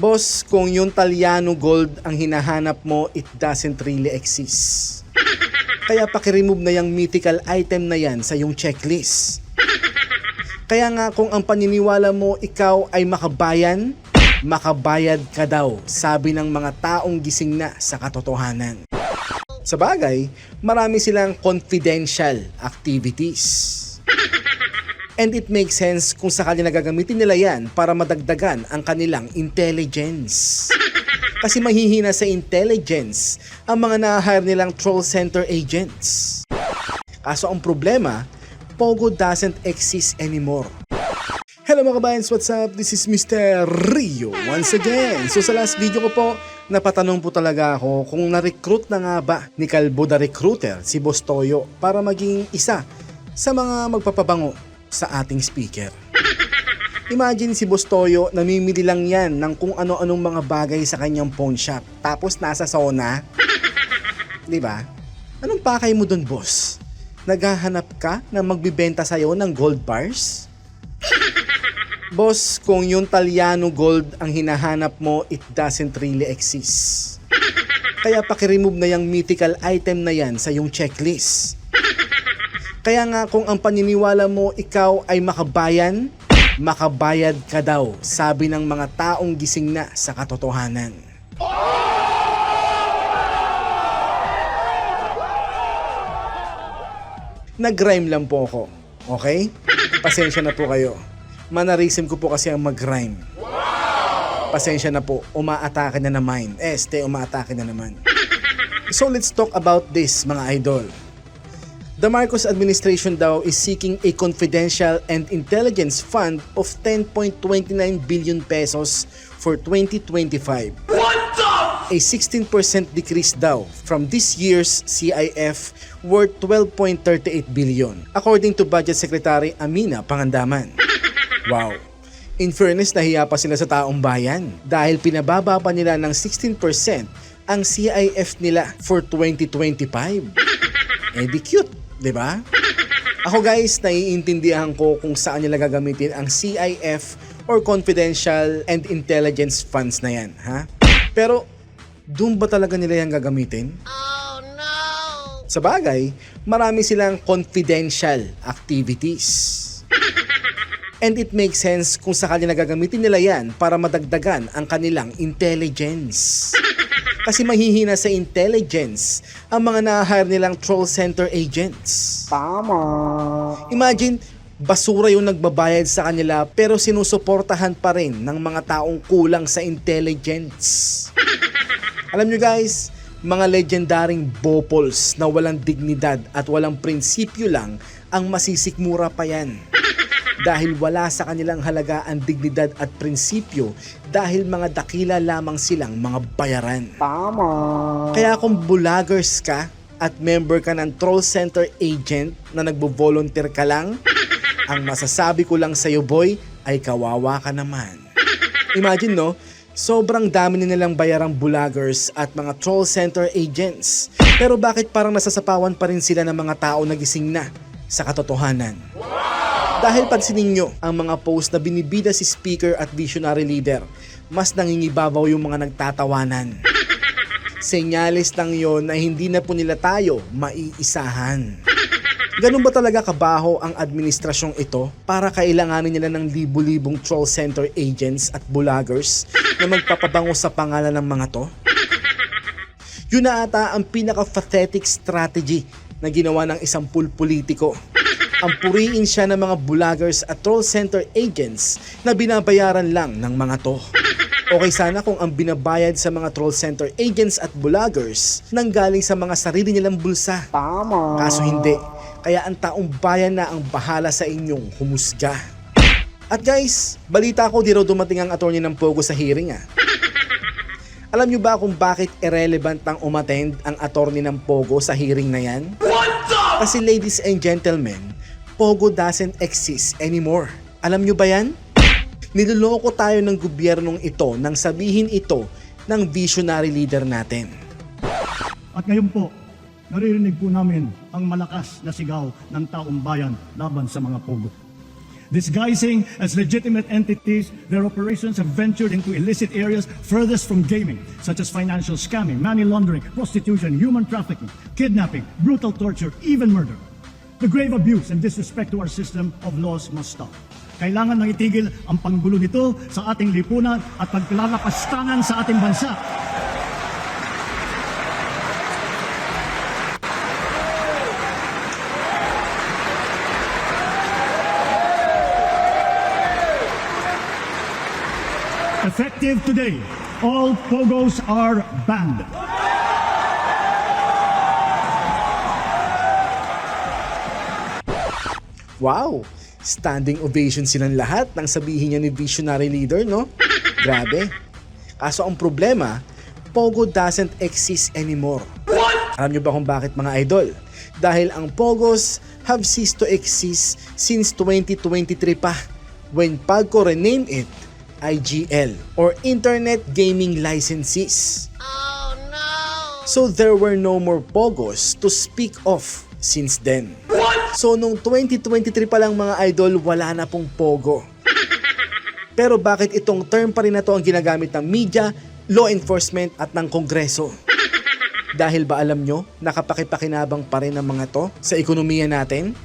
Boss, kung yung Taliano Gold ang hinahanap mo, it doesn't really exist. Kaya pakiremove na yung mythical item na yan sa yung checklist. Kaya nga kung ang paniniwala mo ikaw ay makabayan, makabayad ka daw, sabi ng mga taong gising na sa katotohanan. Sa bagay, marami silang confidential activities. And it makes sense kung sakali na gagamitin nila yan para madagdagan ang kanilang intelligence. Kasi mahihina sa intelligence ang mga na-hire nilang troll center agents. Kaso ang problema, Pogo doesn't exist anymore. Hello mga kabayans, what's up? This is Mr. Rio once again. So sa last video ko po, napatanong po talaga ako kung na-recruit na nga ba ni Calbo the Recruiter si Boss Toyo para maging isa sa mga magpapabango sa ating speaker. Imagine si Boss Toyo, namimili lang yan ng kung ano-anong mga bagay sa kanyang pawn shop. Tapos nasa zona. Di ba? Anong pakay mo dun, boss? Naghahanap ka na magbibenta sa'yo ng gold bars? Boss, kung yung Taliano Gold ang hinahanap mo, it doesn't really exist. Kaya pakiremove na yung mythical item na yan sa yung checklist. Kaya nga kung ang paniniwala mo ikaw ay makabayan, makabayad ka daw, sabi ng mga taong gising na sa katotohanan. Nag-rhyme lang po ako. Okay? Pasensya na po kayo. Mannerism ko po kasi ang mag-rhyme. Pasensya na po, umaatake na naman. Este, umaatake na naman. So let's talk about this, mga idol. The Marcos administration daw is seeking a confidential and intelligence fund of 10.29 billion pesos for 2025. A 16% decrease daw from this year's CIF worth 12.38 billion according to Budget Secretary Amina Pangandaman. Wow. In fairness, nahiya pa sila sa taong bayan dahil pinababa pa nila ng 16% ang CIF nila for 2025. Eh di cute, di ba? Ako guys, naiintindihan ko kung saan nila gagamitin ang CIF or Confidential and Intelligence Funds na yan, ha? Pero, doon ba talaga nila yan gagamitin? Sa bagay, marami silang confidential activities. And it makes sense kung sakali na gagamitin nila yan para madagdagan ang kanilang intelligence. Kasi mahihina sa intelligence ang mga na-hire nilang troll center agents. Tama. Imagine, basura yung nagbabayad sa kanila pero sinusuportahan pa rin ng mga taong kulang sa intelligence. Alam nyo guys, mga legendaring bopols na walang dignidad at walang prinsipyo lang ang masisikmura pa yan. Dahil wala sa kanilang halaga ang dignidad at prinsipyo dahil mga dakila lamang silang mga bayaran. Tama. Kaya kung bulagers ka at member ka ng troll center agent na nagbo-volunteer ka lang, ang masasabi ko lang sa'yo boy ay kawawa ka naman. Imagine no, sobrang dami nilang bayarang bulagers at mga troll center agents. Pero bakit parang nasasapawan pa rin sila ng mga tao na gising na sa katotohanan? Dahil pansinin nyo ang mga post na binibida si speaker at visionary leader, mas nangingibabaw yung mga nagtatawanan. Senyales lang yon na hindi na po nila tayo maiisahan. Ganun ba talaga kabaho ang administrasyong ito para kailanganin nila ng libu-libong troll center agents at bulagers na magpapabango sa pangalan ng mga to? Yun na ata ang pinaka-pathetic strategy na ginawa ng isang pulpolitiko. Ang puriin siya ng mga bulagers at troll center agents na binabayaran lang ng mga to. Okay sana kung ang binabayad sa mga troll center agents at bulagers nanggaling sa mga sarili nilang bulsa. Tama. Kaso hindi. Kaya ang taong bayan na ang bahala sa inyong humusga. At guys, balita ko di raw dumating ang attorney ng Pogo sa hearing ah. Alam nyo ba kung bakit irrelevant ang umattend ang attorney ng Pogo sa hearing na yan? Kasi ladies and gentlemen, Pogo doesn't exist anymore. Alam nyo ba yan? Niloloko tayo ng gobyernong ito nang sabihin ito ng visionary leader natin. At ngayon po, naririnig po namin ang malakas na sigaw ng taong bayan laban sa mga pogo. Disguising as legitimate entities, their operations have ventured into illicit areas furthest from gaming, such as financial scamming, money laundering, prostitution, human trafficking, kidnapping, brutal torture, even murder. The grave abuse and disrespect to our system of laws must stop. Kailangan nang itigil ang panggulo nito sa ating lipunan at pagkalalapastangan sa ating bansa. Effective today, all pogos are banned. Wow! Standing ovation silang lahat nang sabihin niya ni visionary leader, no? Grabe. Kaso ang problema, Pogo doesn't exist anymore. Alam niyo ba kung bakit mga idol? Dahil ang Pogos have ceased to exist since 2023 pa when Pagco renamed it IGL or Internet Gaming Licenses. So there were no more Pogos to speak of since then. So nung 2023 pa lang mga idol, wala na pong Pogo. Pero bakit itong term pa rin na to ang ginagamit ng media, law enforcement at ng kongreso? Dahil ba alam nyo, nakapakipakinabang pa rin ang mga to sa ekonomiya natin?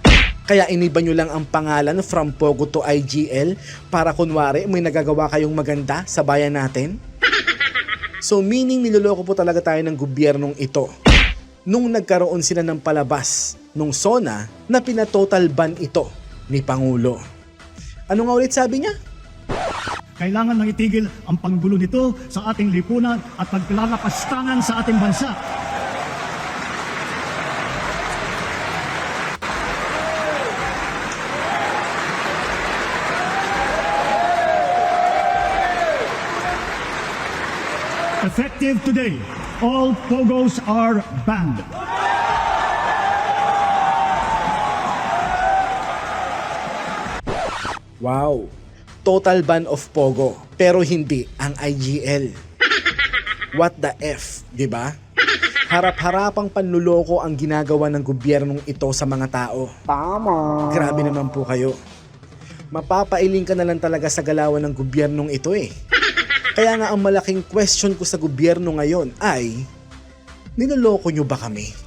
Kaya iniba nyo lang ang pangalan from Pogo to IGL para kunwari may nagagawa kayong maganda sa bayan natin? So meaning niloloko po talaga tayo ng gobyernong ito nung nagkaroon sila ng palabas nung SONA na pinatotal ban ito ni Pangulo. Ano nga ulit sabi niya? Kailangan nang itigil ang panggulo nito sa ating lipunan at pagkalalapastangan sa ating bansa. Effective today, all pogos are banned. Wow! Total ban of Pogo, pero hindi ang IGL. What the F, di ba? Harap-harapang panluloko ang ginagawa ng gobyernong ito sa mga tao. Tama. Grabe naman po kayo. Mapapailing ka na lang talaga sa galawan ng gobyernong ito eh. Kaya nga ang malaking question ko sa gobyerno ngayon ay, niloloko nyo ba kami?